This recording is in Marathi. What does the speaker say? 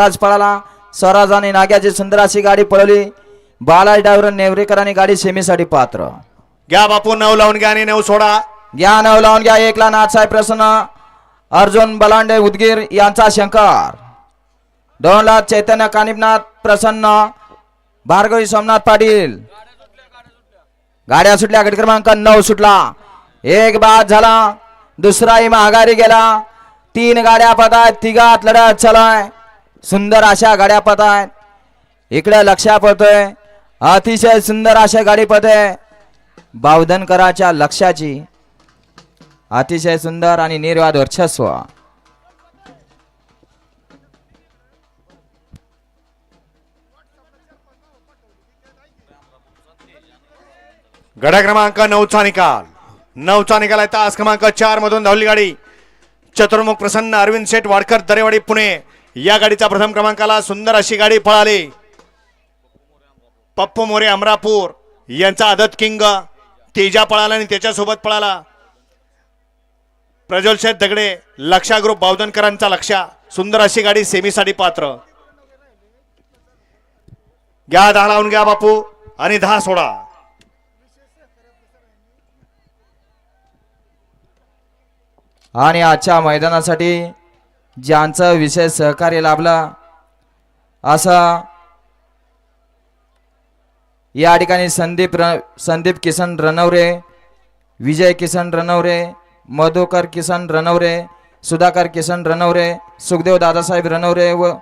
आज पळाला स्वराज आणि नाग्याची सुंदर अशी गाडी पळवली बालाजी डायव्हर नेवरेकरांनी गाडी सेमीसाठी पात्र घ्या बापू नऊ लावून घ्या आणि नऊ सोडा घ्या नव लावून घ्या एकला नाथसाहेब प्रसन्न अर्जुन बलांडे उदगीर यांचा शंकर दोन लाख चैतन्य कानिपनाथ प्रसन्न भार्गवी सोमनाथ पाटील गाड्या सुटल्या गट क्रमांक नऊ सुटला एक बाद झाला दुसराही माघारी गेला तीन गाड्या आहेत तिघात लढत चालू सुंदर अशा गाड्या पत आहेत इकडे लक्षात पळतोय अतिशय सुंदर अशा गाडी पत आहे बावधनकराच्या लक्षाची अतिशय सुंदर आणि निर्वाद वर्चस्व. गडा क्रमांक नऊचा निकाल. नऊचा निकाल आहे तास क्रमांक चार मधून धावली गाडी. चतुर्मुख प्रसन्न अरविंद शेठ वाडकर दरेवाडी पुणे. या गाडीचा प्रथम क्रमांकाला सुंदर अशी गाडी पळाली. पप्पू मोरे अमरापूर यांचा आदत किंग. तेजा पळाला आणि त्याच्यासोबत पळाला. प्रज्वल शेठ दगडे लक्षा ग्रुप बावधनकरांचा लक्षा. सुंदर अशी गाडी सेमीसाठी पात्र. घ्या दहा लावून घ्या बापू. आणि दहा सोडा. आणि आजच्या मैदानासाठी ज्यांचा विषय सहकार्य लाभला असा या ठिकाणी संदीप र संदीप किसन रणवरे विजय किसन रणवरे मधुकर किसन रणवरे सुधाकर किसन रणवरे सुखदेव दादासाहेब रणवरे व